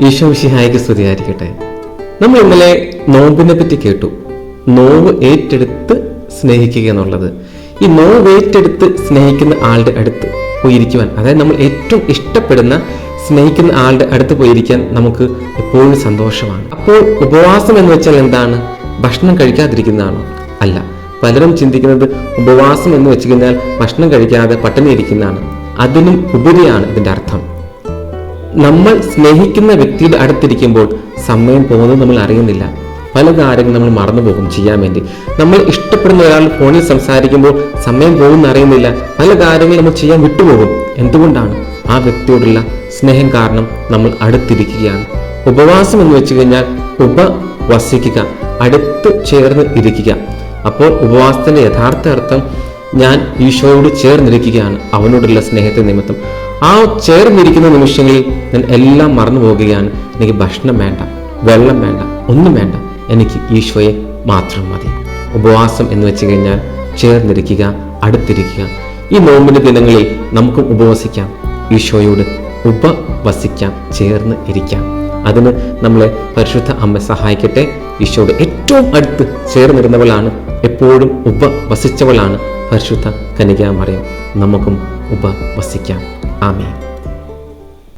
ഈശോ വിശിഹായിക്ക് സ്തുതിയായിരിക്കട്ടെ. നമ്മൾ ഇന്നലെ നോമ്പിനെ പറ്റി കേട്ടു. നോവ് ഏറ്റെടുത്ത് സ്നേഹിക്കുക എന്നുള്ളത്. ഈ നോവ് ഏറ്റെടുത്ത് സ്നേഹിക്കുന്ന ആളുടെ അടുത്ത് പോയിരിക്കുവാൻ അതായത് നമ്മൾ ഏറ്റവും ഇഷ്ടപ്പെടുന്ന സ്നേഹിക്കുന്ന ആളുടെ അടുത്ത് പോയിരിക്കാൻ നമുക്ക് എപ്പോഴും സന്തോഷമാണ്. അപ്പോൾ ഉപവാസം എന്ന് വെച്ചാൽ എന്താണ്? ഭക്ഷണം കഴിക്കാതിരിക്കുന്നതാണോ? അല്ല. പലരും ചിന്തിക്കുന്നത് ഉപവാസം എന്ന് വെച്ച് കഴിഞ്ഞാൽ ഭക്ഷണം കഴിക്കാതെ പട്ടിണി ഇരിക്കുന്നതാണ്. അതിനും ഉപരിയാണ് ഇതിന്റെ അർത്ഥം. നമ്മൾ സ്നേഹിക്കുന്ന വ്യക്തിയുടെ അടുത്തിരിക്കുമ്പോൾ സമയം പോകുന്നത് നമ്മൾ അറിയുന്നില്ല. പല കാര്യങ്ങളും നമ്മൾ മറന്നു പോകും ചെയ്യാൻ വേണ്ടി. നമ്മൾ ഇഷ്ടപ്പെടുന്ന ഒരാൾ ഫോണിൽ സംസാരിക്കുമ്പോൾ സമയം പോകുന്ന അറിയുന്നില്ല. പല കാര്യങ്ങളും നമ്മൾ ചെയ്യാൻ വിട്ടുപോകും. എന്തുകൊണ്ടാണ്? ആ വ്യക്തിയോടുള്ള സ്നേഹം കാരണം നമ്മൾ അടുത്തിരിക്കുകയാണ്. ഉപവാസം എന്ന് വെച്ച് കഴിഞ്ഞാൽ ഉപവസിക്കുക അടുത്ത് ചേർന്ന് ഇരിക്കുക. അപ്പോൾ ഉപവാസത്തിന്റെ യഥാർത്ഥ അർത്ഥം ഞാൻ ഈശോയോട് ചേർന്നിരിക്കുകയാണ് അവനോടുള്ള സ്നേഹത്തെ നിമിത്തം. ആ ചേർന്നിരിക്കുന്ന നിമിഷങ്ങളിൽ ഞാൻ എല്ലാം മറന്നു പോകുകയാണ്. എനിക്ക് ഭക്ഷണം വേണ്ട വെള്ളം വേണ്ട ഒന്നും വേണ്ട. എനിക്ക് ഈശോയെ മാത്രം മതി. ഉപവാസം എന്ന് വെച്ച് കഴിഞ്ഞാൽ ചേർന്നിരിക്കുക അടുത്തിരിക്കുക. ഈ നോമ്പിന്റെ ദിനങ്ങളിൽ നമുക്കും ഉപവസിക്കാം. ഈശോയോട് ഉപവസിക്കാം ചേർന്ന് ഇരിക്കാം. അതിന് നമ്മളെ പരിശുദ്ധ അമ്മ സഹായിക്കട്ടെ. ഈശോയുടെ ഏറ്റവും അടുത്ത് ചേർന്നിരുന്നവളാണ് എപ്പോഴും ഉപവസിച്ചവളാണ് പരിശുദ്ധ കനികാമറിയം നമുക്കും ഉപവസിക്കാം. 阿明